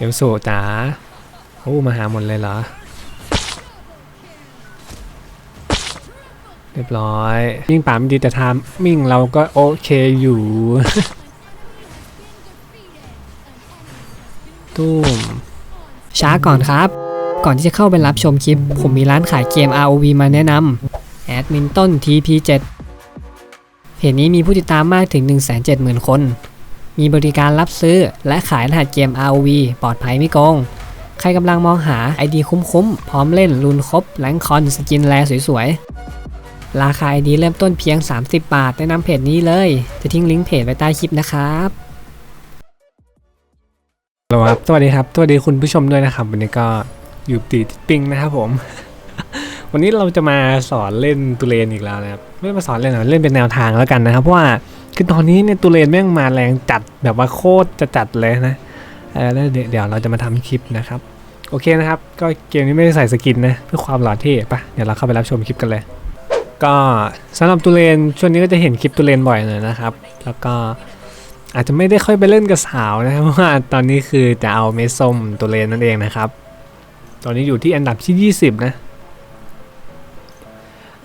เอลสูจ๋าโอ้มาหาหมดเลยเหรอ เรียบร้อย มิ่งป่าไม่ดีแต่ทามมิ่งเราก็โอเคอยู่ตุ้มช้าก่อนครับ ก่อนที่จะเข้าไปรับชมคลิป ผมมีร้านขายเกม ROV มาแนะนำแอดมินต้น TP7 เพจนี้มีผู้ติดตามมากถึง 170,000 คน มีบริการรับซื้อ และขายรหัสเกม ROV ปลอดภัยไม่โกง ใครกำลังมองหา ID คุ้มๆ พร้อมเล่นรุนครบแรงคอนสกินแลสวยๆ ราคา ID เริ่มต้นเพียง 30 บาทแนะนำเพจนี้เลย จะทิ้งลิงก์เพจไว้ใต้คลิปนะครับสวัสดีครับสวัสดีครับสวัสดีคุณผู้ชมด้วยนะครับ วันนี้ก็อยู่ตีปิงนะครับผม วันนี้เราจะมาสอนเล่นตุเรนอีกแล้วนะครับ ไม่มาสอนเล่นหรอกเล่นเป็นแนวทางแล้วกันนะครับ เพราะว่า คือตอนนี้เนี่ยตุเรนแม่งมาแรงจัดแบบว่าโคตรจะจัดเลยนะเออแล้วเดี๋ยวเราจะมาทำคลิปนะครับ โอเคนะครับ ก็เกมนี้ไม่ได้ใส่สกินนะเพื่อความหล่อเท่ปะเดี๋ยวเราเข้าไปรับชมคลิปกันเลย ก็สำหรับตุเรนช่วงนี้ก็จะเห็นคลิปตุเรนบ่อยหน่อยนะครับ แล้วก็อาจจะไม่ได้ค่อยไปเล่นกับสาวนะเพราะว่าตอนนี้คือจะเอาเมสส้มตัวเลนนั่นเองนะครับ ตอนนี้อยู่ที่อันดับที่ 20 นะ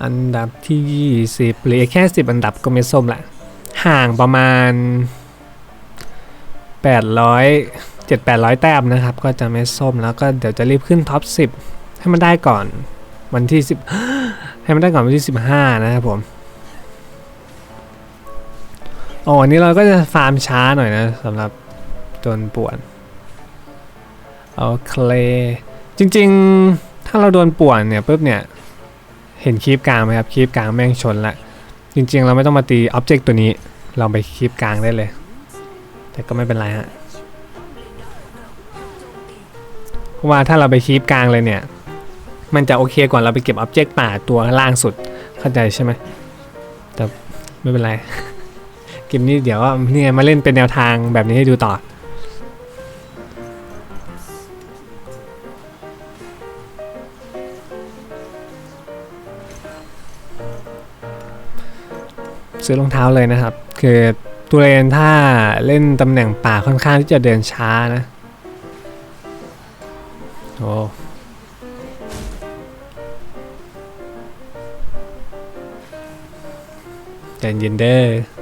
อันดับที่ 20เหลือแค่ 10 อันดับก็เมสส้มละ ห่างประมาณ 800 7-800 แต้มนะครับ ก็จะเมสส้มแล้วก็เดี๋ยวจะรีบขึ้นท็อป 10 ให้มันได้ก่อนวันที่ 10 ให้มันได้ก่อนวันที่ 15 นะครับผมโอ๋ออันนี้เราก็จะฟาร์มช้าหน่อยนะสำหรับจนป่วนเอาเคลจริง ๆ ถ้าเราโดนป่วนเนี่ยปุ๊บเนี่ย เห็นคีบกลางไหมครับคีบกลางแม่งชนละ จริง ๆ เราไม่ต้องมาตีอ็อบเจกต์ตัวนี้ เราไปคีบกลางได้เลย แต่ก็ไม่เป็นไรฮะเพราะว่าถ้าเราไปคีบกลางเลยเนี่ย มันจะโอเคกว่าเราไปเก็บอ็อบเจกต์ป่าตัวล่างสุดเข้าใจใช่ไหมแต่ไม่เป็นไรเกมนี้เดี๋ยวว่าเนี่ยมาเล่นเป็นแนวทางแบบนี้ให้ดูต่อ ซื้อรองเท้าเลยนะครับ คือตัวเรนถ้าเล่นตำแหน่งป่าค่อนข้างที่จะเดินช้านะโอ้ใจเย็นเด้อ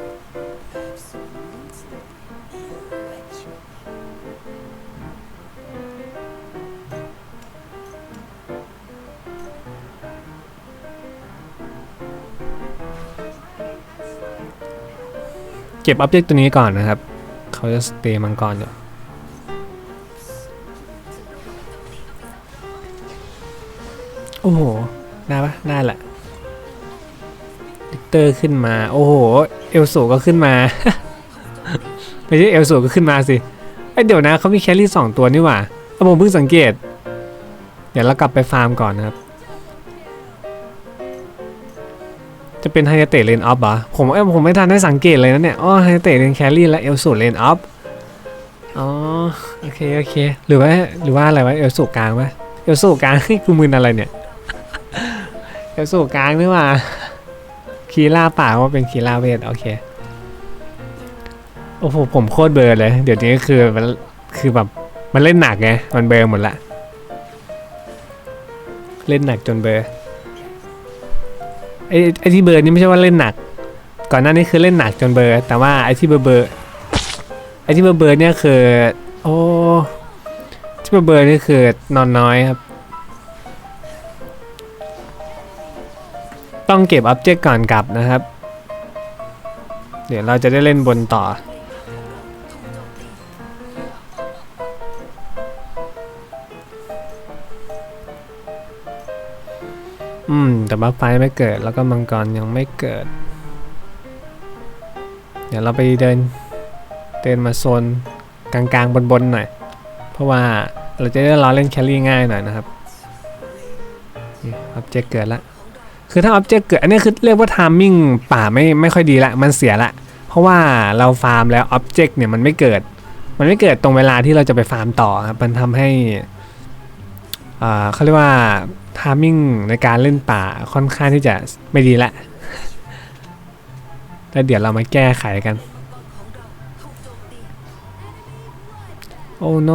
เก็บอ็อบเจกต์ตัวนี้ก่อนนะครับ เขาจะสเตย์มังกรอยู่โอ้โหได้ปะได้แหละดิกเตอร์ขึ้นมา โอ้โห เอลสูก็ขึ้นมา ไม่ใช่เอลสูก็ขึ้นมาสิไอเดี๋ยวนะเขามีแคลรี่สองตัวนี่หว่าอ้าผมเพิ่งสังเกต เดี๋ยวเรากลับไปฟาร์มก่อนนะครับ จะเป็นไฮเตะเลนออฟเหรอผมเอ้ผมไม่ทันได้สังเกตเลยนะเนี่ยอ๋อไฮเตะเลนแครี่และเอลสูเลนออฟอ๋อโอเคโอเคหรือว่าหรือว่าอะไรวะเอลสูกลางปะเอลสูกลางกูมึนอะไรเนี่ยเอลสูกลางนี่ว่าคีล่าป่าว่าเป็นคีล่าเวทโอเคโอ้โหผมโคตรเบอร์เลย เดี๋ยวนี้คือมันคือแบบมันเล่นหนักไงมันเบอร์หมดละ เล่นหนักจนเบอร์ อ้ไอ้ที่เบอร์นี่ไม่ใช่ว่าเล่นหนัก ก่อนหน้านี้คือเล่นหนักจนเบอร์ แต่ว่าไอ้ที่เบอร์เบอร์ไอ้ที่เบอร์เบอร์เนี่ยคือ โอ้ที่เบอร์เบอร์นี่คือนอนน้อยครับ ต้องเก็บอ็อบเจกต์ก่อนกลับนะครับ เดี๋ยวเราจะได้เล่นบนต่อ อืม แต่ว่าไฟไม่เกิดแล้วก็มังกรยังไม่เกิด เดี๋ยวเราไปเดิน เดินมาโซนกลางๆบนๆหน่อย เพราะว่าเราจะได้รอเล่นแคลรี่ง่ายหน่อยนะครับนี่อบเจกต์เกิดละคือถ้าออบเจกต์เกิด อันนี้คือเรียกว่าทามมิ่งป่าไม่ไม่ค่อยดีละ มันเสียละ เพราะว่าเราฟาร์มแล้วออบเจกต์เนี่ยมันไม่เกิด มันไม่เกิดตรงเวลาที่เราจะไปฟาร์มต่อครับ มันทำให้ เขาเรียกว่าทามิ่งในการเล่นป่าค่อนข้างที่จะไม่ดีละแล้วเดี๋ยวเรามาแก้ไขกันโอ้โน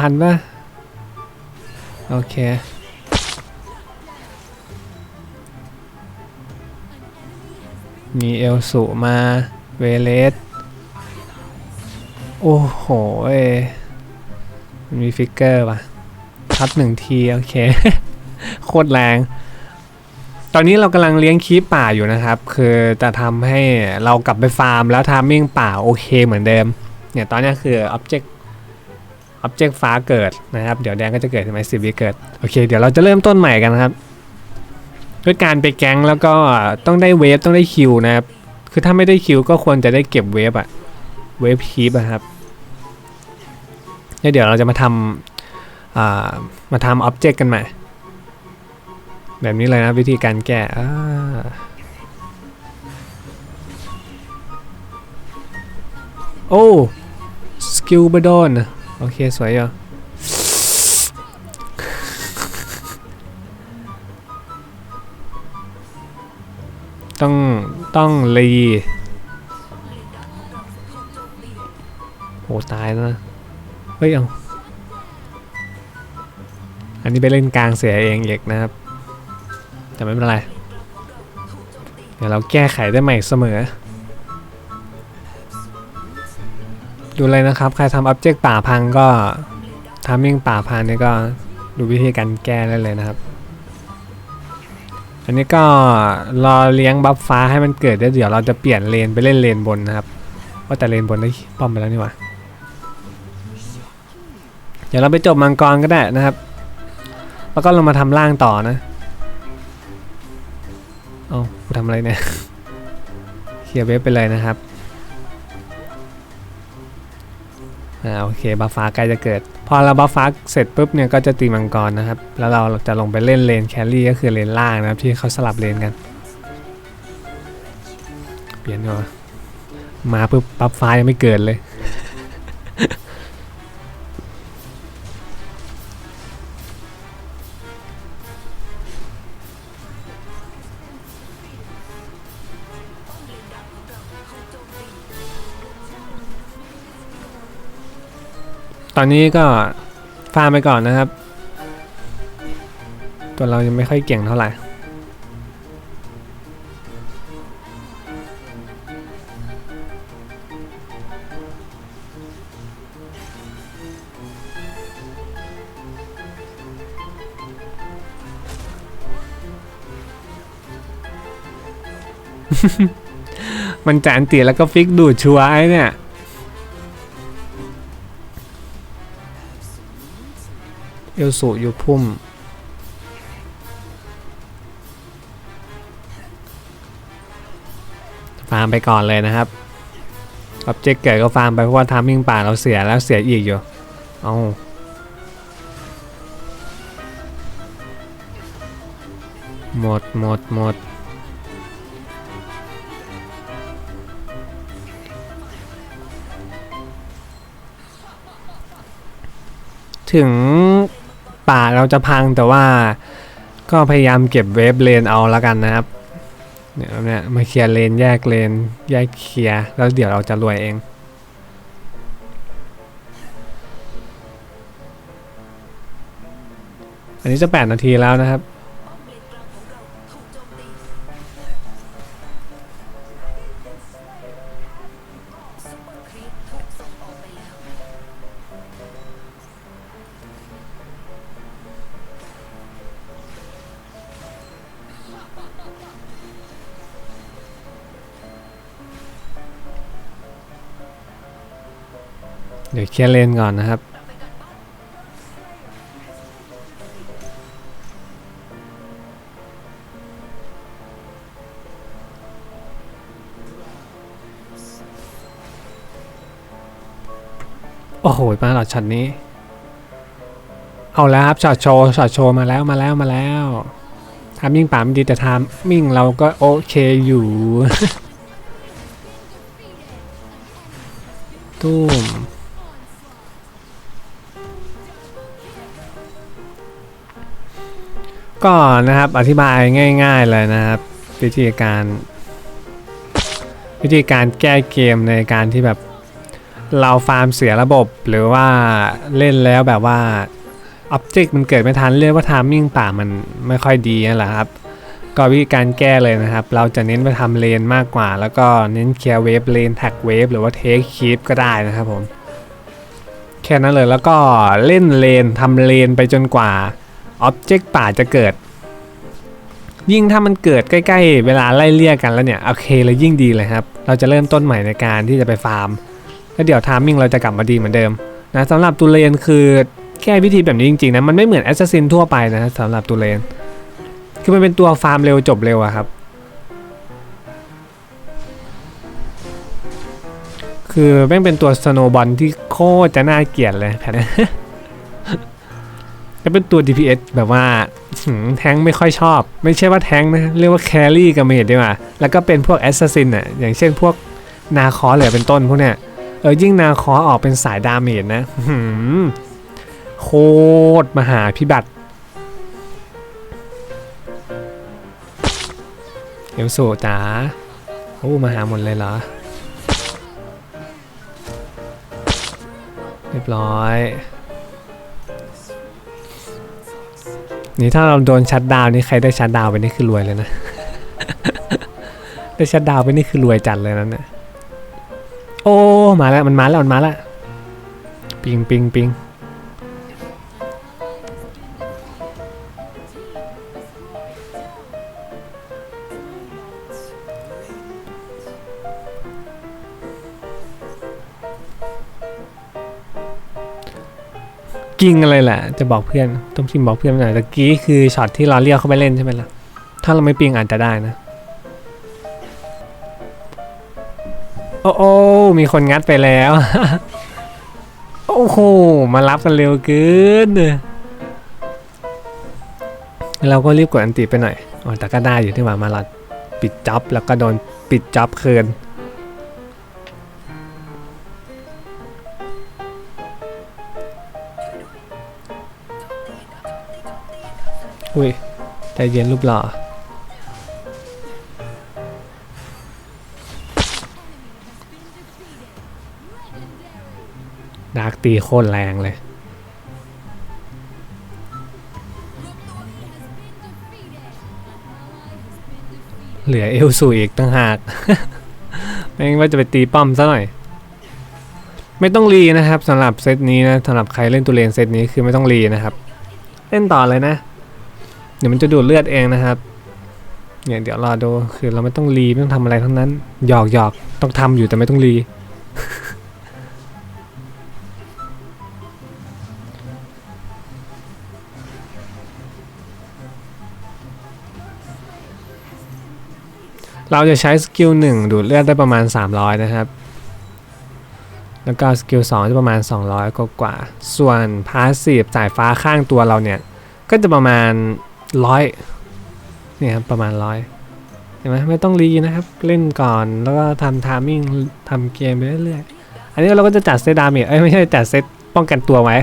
ทันปะโอเค มีเอลสุมา เวเลส โอ้โห เอ มันมีฟิกเกอร์ป่ะ ทับหนึ่งที โอเค โคตรแรง ตอนนี้เรากำลังเลี้ยงคีปป่าอยู่นะครับ คือจะทำให้เรากลับไปฟาร์มแล้วทามมิ่งป่าโอเคเหมือนเดิม เนี่ยตอนนี้คือ Object Object ฟ้าเกิดนะครับ เดี๋ยวแดงก็จะเกิดใช่ไหมสิวิเกิด โอเค เดี๋ยวเราจะเริ่มต้นใหม่กันนะครับด้วยการไปแก๊งแล้วก็ต้องได้เวฟต้องได้คิวนะครับ คือถ้าไม่ได้คิวก็ควรจะได้เก็บเวฟอะเวฟคีปอะครับเดี๋ยวเราจะมาทำอ่า มาทำอ็อบเจกต์กันใหม่ แบบนี้เลยนะวิธีการแก้โอ้สกิลบดอนโอเค สวยอยู่ต้องต้องรีโหตายแล้วนะ เฮ้ย เอา อันนี้ไปเล่นกลางเสียเองเอกนะครับ แต่ไม่เป็นไร เดี๋ยวเราแก้ไขได้ใหม่เสมอ ดูเลยนะครับ ใครทำ object ป่าพังก็ทำมิ่งป่าพังนี่ก็ดูวิธีการแก้ได้เลยนะครับ อันนี้ก็รอเลี้ยงบัฟฟ้าให้มันเกิดแล้เดี๋ยวเราจะเปลี่ยนเลนไปเล่นเลนบนนะครับว่าแต่เลนบนได้ป้อมไปแล้วนี่หว่าเดี๋ยวเราไปจบมังกรก็ได้นะครับ แล้วก็ลงมาทำล่างต่อนะ เอากูทำอะไรเนี่ย เคลียร์เว็บไปเลยนะครับ อ่าโอเคบัฟฟ้าใกล้จะเกิด พอเราบัฟฟ้าเสร็จปุ๊บเนี่ยก็จะตีมังกรนะครับ แล้วเราจะลงไปเล่นเลนแครี่ก็คือเลนล่างนะครับที่เขาสลับเลนกัน เปลี่ยนก่อนมาปุ๊บบัฟฟ้ายังไม่เกิดเลย ตอนนี้ก็ฟาร์มไปก่อนนะครับ ตัวเรายังไม่ค่อยเก่งเท่าไหร่มันจานตีแล้วก็ฟิกดูดชัวร์ไอ้เนี่ย ลสูอยู่พุ่ม ฟาร์มไปก่อนเลยนะครับออบเจกต์เกิดก็ฟาร์มไปเพราะว่าทามมิ่งป่าเราเสียแล้วเสียอีกอยู่ เอาหมดหมดหมดถึง ป่าเราจะพังแต่ว่าก็พยายามเก็บเวฟเลนเอาละกันนะครับเนี่ยเนี่ยมาเคลียร์เลนแยกเลนแยกเคลียร์แล้วเดี๋ยวเราจะรวยเองอันนี้จะ 8 นาทีแล้วนะครับ เดี๋ยวเคลียร์เลนก่อนนะครับ โอ้โห มาหลอดช็อตนี้ เอาแล้วครับช็อตโชว์ช็อตโชว์มาแล้วมาแล้วมาแล้วทามมิ่งป่ามดีแต่ทามมิ่งเราก็โอเคอยู่ตุ้ม ก็นะครับอธิบายง่าย ๆเลยนะครับ วิธีการ วิธีการแก้เกมในการที่แบบเราฟาร์มเสียระบบหรือว่าเล่นแล้วแบบว่าอ็อบเจกต์มันเกิดไม่ทันเรียกว่าทามมิ่งป่ามันไม่ค่อยดีนั่นแหละครับ ก็วิธีการแก้เลยนะครับ เราจะเน้นไปทำเลนมากกว่า แล้วก็เน้นเคลียร์เวฟเลนแท็กเวฟหรือว่าเทคคีปก็ได้นะครับผมแค่นั้นเลยแล้วก็เล่นเลนทำเลนไปจนกว่า อ็อบเจกต์ป่าจะเกิด ยิ่งถ้ามันเกิดใกล้ ๆ เวลาไล่เลี่ยกันแล้วเนี่ย โอเคเลยยิ่งดีเลยครับ เราจะเริ่มต้นใหม่ในการที่จะไปฟาร์ม แล้วเดี๋ยวทามมิ่งเราจะกลับมาดีเหมือนเดิมนะสำหรับตูเลนคือแก้วิธีแบบนี้จริงๆนะ มันไม่เหมือนแอสซัสซินทั่วไปนะสำหรับตูเลน คือมันเป็นตัวฟาร์มเร็วจบเร็วอะครับ คือแม่งเป็นตัวสโนบอลที่โคตรจะน่าเกลียดเลยแพท แล้วเป็นตัว DPS แบบว่าแทงไม่ค่อยชอบ ไม่ใช่ว่าแทงนะเรียกว่าแครี่กับเมดดีกว่าแล้วก็เป็นพวกแอสซัสซินอะอย่างเช่นพวกนาคอสเลยเป็นต้นพวกเนี้ยเออยิ่งนาคอออกเป็นสายดาเมจนะโคตรมหาพิบัติเอลสูจ๋าโอ้มาหาหมดเลยเหรอ เรียบร้อย นี่ถ้าเราโดนชัดดาวน์นี่ใครได้ชัดดาวน์ไปนี่คือรวยเลยนะ ได้ชัดดาวน์ไปนี่คือรวยจัดเลยนั่นน่ะโอ้ มาแล้ว มันมาแล้ว มันมาแล้ว ปิงปิงปิง กิ้งอะไรแหละ จะบอกเพื่อนต้องพิมพ์บอกเพื่อนหน่อยตะกี้คือช็อตที่เราเรียกเข้าไปเล่นใช่ไหมล่ะ ถ้าเราไม่ปิงอาจจะได้นะ โอ้โอมีคนงัดไปแล้ว โอ้โห มารับกันเร็วเกินเราก็รีบกดอันติไปหน่อย อ๋อแต่ก็ได้อยู่ที่ว่ามาลัดปิดจ็อบแล้วก็โดนปิดจ็อบคืน อุ้ยใจเย็นรูปหล่อดาร์กตีโคตรแรงเลย เหลือเอลสูอีกตั้งหากไม่งว่าจะไปตีป้อมซะหน่อย ไม่ต้องรีนะครับสำหรับเซตนี้นะสำหรับใครเล่นตัวเลนเซตนี้คือไม่ต้องรีนะครับ เล่นต่อเลยนะ ดี๋ยวมันจะดูดเลือดเองนะครับเนี่ยเดี๋ยวรอดูคือเราไม่ต้องรีไม่ต้องทำอะไรทั้งนั้นหยอกหยอกต้องทำอยู่แต่ไม่ต้องรีเราจะใช้สกิลหนึ่งดูดเลือดได้ประมาณ 300 นะครับ แล้วก็สกิล2จะประมาณ 200 กว่ากว่า ส่วนพาสซีฟสายฟ้าข้างตัวเราเนี่ย ก็จะประมาณ ร้อยเนี่ยครับประมาณร้อยเห็นไหมไม่ต้องรีนะครับ เล่นก่อนแล้วก็ทำทามิ่งทำเกมไปเรื่อยๆอันนี้เราก็จะจัดเซตดาเมจเอ้ยไม่ใช่จัดเซตป้องกันตัวไว้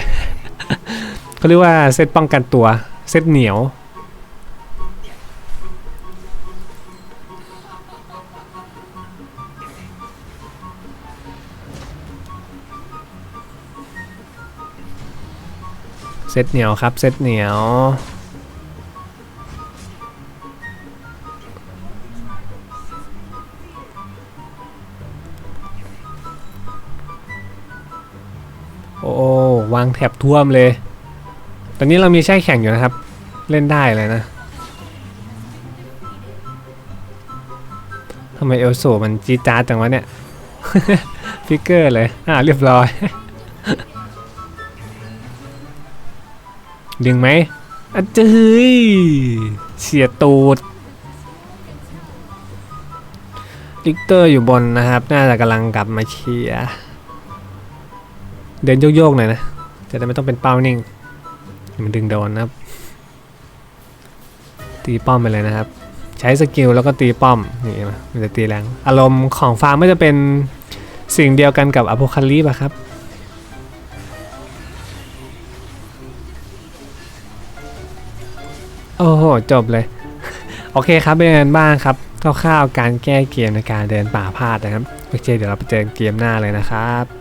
เขาเรียกว่าเซตป้องกันตัว เซตเหนียวเซตเหนียวครับเซตเหนียว โอ้วางแถบท่วมเลย ตอนนี้เรามีแช่แข่งอยู่นะครับ เล่นได้เลยนะทำไมเอลโซมันจีดจาจังวะเนี่ย ฟิกเกอร์เลย อ่าเรียบร้อย ดึงไหมอะเจ้ยเสียตูดลิกเตอร์อยู่บนนะครับ น่าจะกำลังกลับมาเชียร์ เดินโยกๆหน่อยนะ จะได้ไม่ต้องเป็นเป้านิ่ง มันดึงโดนนะครับ ตีป้อมไปเลยนะครับ ใช้สกิลแล้วก็ตีป้อม นี่นไหมมันจะตีแรง อารมณ์ของฟาร์มไม่จะเป็นสิ่งเดียวกันกับอพคาลิปะครับโอ้โห จบเลย โอเคครับเป็นไงบ้างครับคร่าวๆการแก้เกมในการเดินป่าพลาดนะครับ โอเค เดี๋ยวเราไปเจอเกมหน้าเลยนะครับ